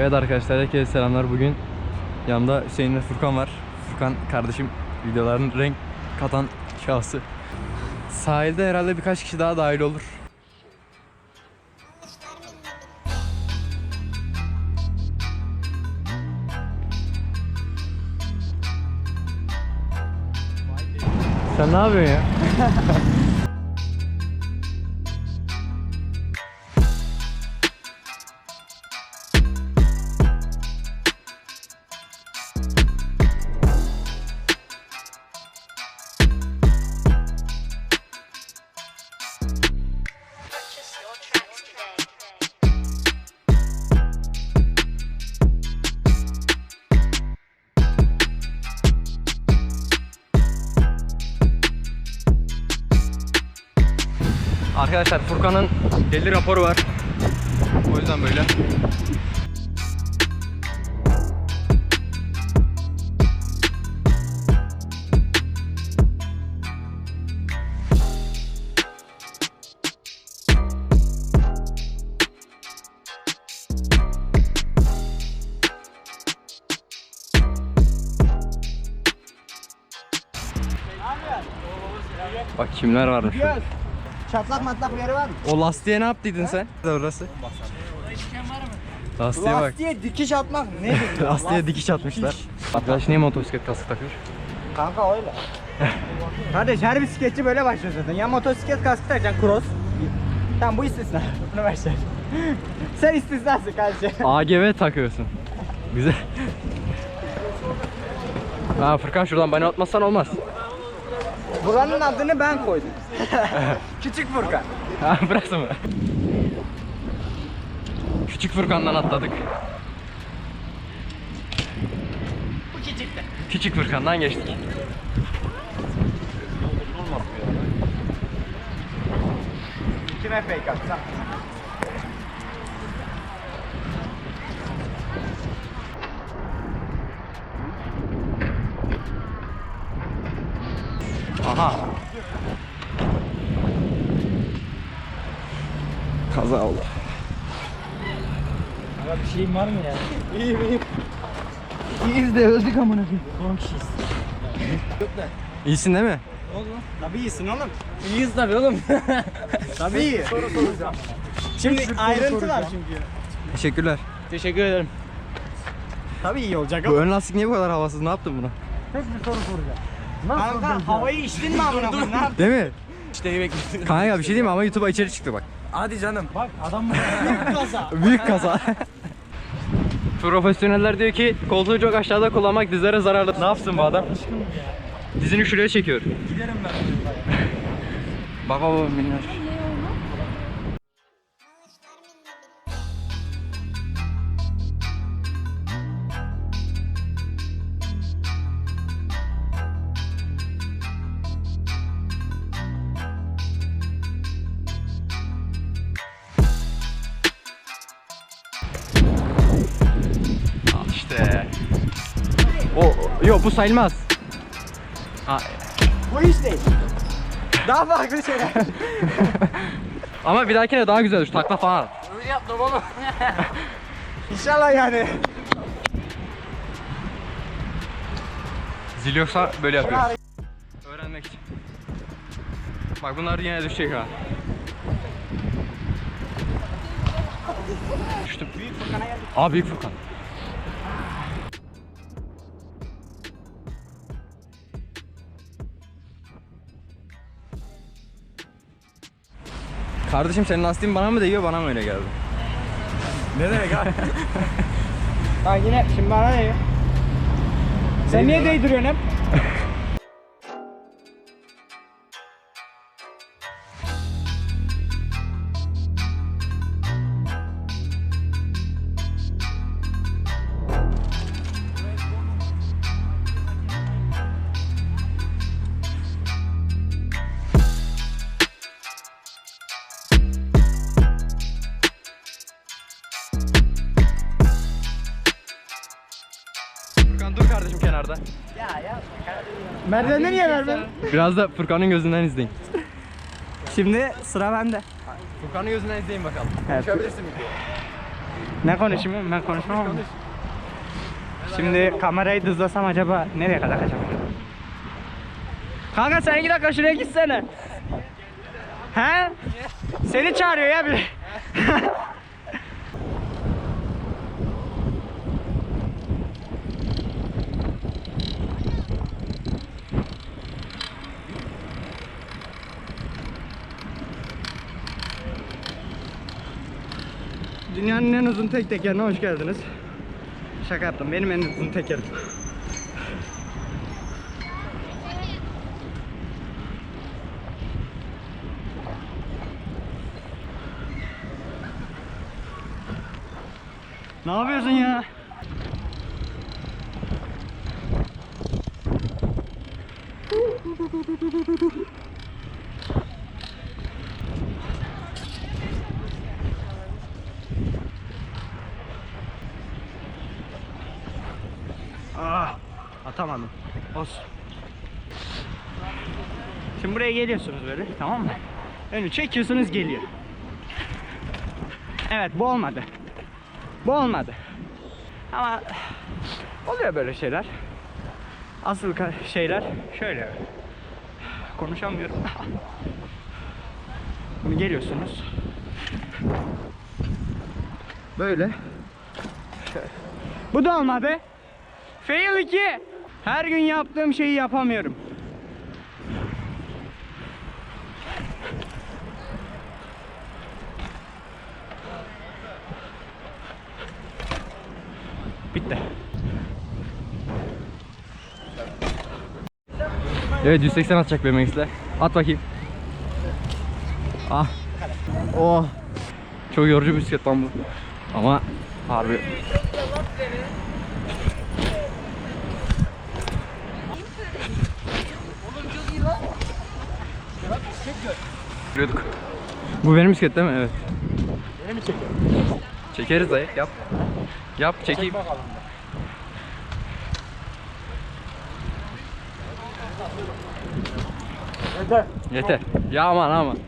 Evet arkadaşlar herkese selamlar. Bugün yanımda Hüseyin ve Furkan var. Furkan kardeşim videoların renk katan şahsı. Sahilde herhalde birkaç kişi daha dahil olur. Sen ne yapıyorsun ya? Arkadaşlar Furkan'ın deli raporu var. O yüzden böyle. Bak kimler varmış. burada. Çatlak matlak bir yeri var mı? O lastiğe ne yaptıydın sen? Orası. Lastiğe bak. Lastiğe dikiş atmak nedir? ya? Lastiğe dikiş atmışlar. Arkadaş niye motosiklet kaskı takıyor? Kanka öyle. Kardeş her bisikletçi böyle başlıyor zaten. Ya motosiklet kaskı takacaksın cross. Tamam bu istisna. Bunu versen. Sen istisnasın kardeşim. AGV takıyorsun. Güzel. Ha Furkan şuradan bana atmazsan olmaz. Buranın adını ben koydum. Küçük Furkan. Ha burası mı? Küçük Furkan'dan atladık. Bu küçükte. Küçük Furkan'dan geçtik. Kime fake atsam? Aha. Kaza oldu. bir şeyin var mı ya? İyiyim iyiyim. İyiyiz de öldük amına koyayım. 10 kişiyiz. İyisin değil mi? Lan? Tabii iyisin oğlum. İyiyiz tabii oğlum. tabii iyi. Soru soracağım. Şimdi ayrıntı var çünkü. Teşekkürler. Teşekkür ederim. Tabii iyi olacak Bu ön lastik niye bu kadar havasız? Ne yaptın buna? Tek bir soru soracağım. Nasıl Kanka havayı içtin mi amına koyayım? Değil mi? İşte bekliyorum. Kanka bir şey diyeyim mi ama YouTube'a içeri çıktı bak. Hadi canım. Bak adam büyük kaza. Büyük kaza. Profesyoneller diyor ki koltuğu çok aşağıda kullanmak dizlere zararlı. Ne yapsın bu adam? Dizini şuraya çekiyor. Giderim ben. Bak baba minnoş. O, yok bu sayılmaz. Ha, Bu iş değil. Daha farklı şeyler. ama bir dahakine daha güzel düş. Takla falan. at. İnşallah yani. Zil yoksa böyle yapıyoruz. Öğrenmek için. Bak bunlar yine düşecek ha. Düştüm. Büyük Furkan'a geldik. Aa büyük Furkan. Kardeşim senin lastiğin bana mı değiyor bana mı öyle geldi? Ne demek abi? Lan yine şimdi bana ne? Sen niye değdiriyorsun hep? Kardeşim kenarda. Merdivende niye vermedin? Biraz da Furkan'ın gözünden izleyin. Şimdi sıra bende. Furkan'ın gözünden izleyin bakalım. Evet. Konuşabilirsin bir Ne konuşayım ben konuşmam ama. Şimdi kamerayı dızlasam acaba nereye kadar kaçacağım? Kanka sen iki dakika şuraya gitsene. He? Seni çağırıyor ya biri. Dünyanın en uzun tek tekerine hoş geldiniz. Şaka yaptım. Benim en uzun tekerim. Ne yapıyorsun ya? Şimdi buraya geliyorsunuz böyle, tamam mı? Önü çekiyorsunuz geliyor. Evet, bu olmadı. Bu olmadı. Ama oluyor böyle şeyler. Asıl şeyler şöyle. Konuşamıyorum. Şimdi geliyorsunuz. Böyle. Bu da olmadı. Fail 2. Her gün yaptığım şeyi yapamıyorum. Bitti. Evet 180 atacak BMX'le. At bakayım. Ah. Oh. Çok yorucu bir bisiklet lan bu. Ama harbi. Görüyorduk. Bu benim bisiklet değil mi? Evet. Beni mi çekiyorsun? Çekeriz dayı. Yap. Yap çekeyim. bakalım. Yeter. Yeter. Ya aman aman.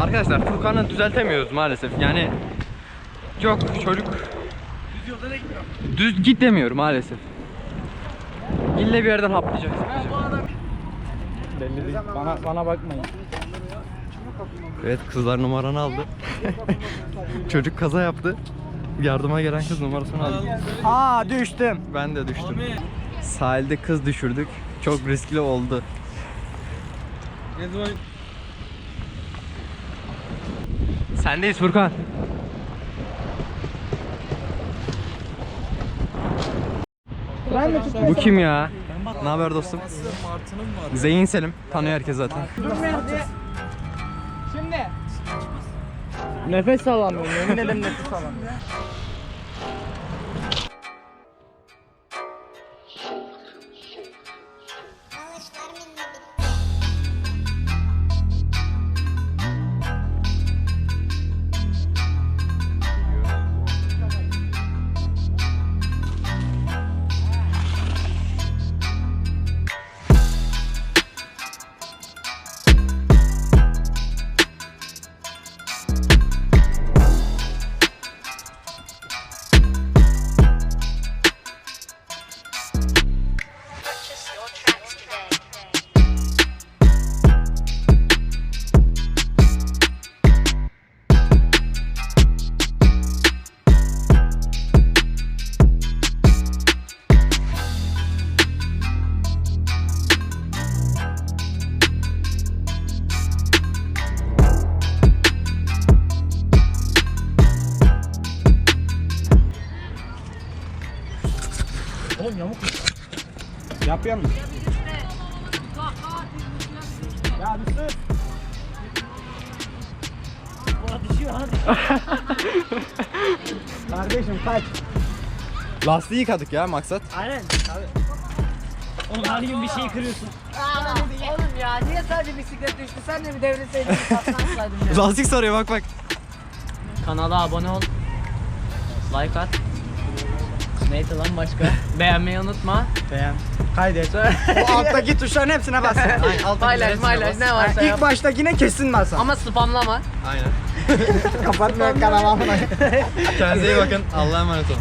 Arkadaşlar Furkan'ı düzeltemiyoruz maalesef. Yani yok çocuk düz git demiyor maalesef. İlle bir yerden haplayacak. Belli değil. Bana, bana bakmayın. Evet kızlar numaranı aldı. çocuk kaza yaptı. Yardıma gelen kız numarasını aldı. Aa düştüm. Ben de düştüm. Sahilde kız düşürdük. Çok riskli oldu. Sendeyiz Furkan. Bu kim ya? Ne haber dostum? Zeyn Selim. Tanıyor herkes zaten. Nefes alamıyorum. Yemin ederim nefes alamıyorum. Oğlum yamuk Yapıyor musun? Ya bir sus. Kardeşim kaç. Lastiği yıkadık ya maksat. Aynen. Oğlum her gün bir şey kırıyorsun. Oğlum ya niye sadece bisiklet düştü? Sen de bir devreseydin ya. Lastik sarıyor bak bak. Kanala abone ol. Like at. Neydi lan başka? Beğenmeyi unutma. Beğen. Kardeş. o alttaki tuşların hepsine bas. Paylaş paylaş ne varsa İlk yap. baştakine kesin bas. Ama spamlama. Aynen. Kapatmıyor kanalımı. Kendinize iyi bakın. Allah'a emanet olun.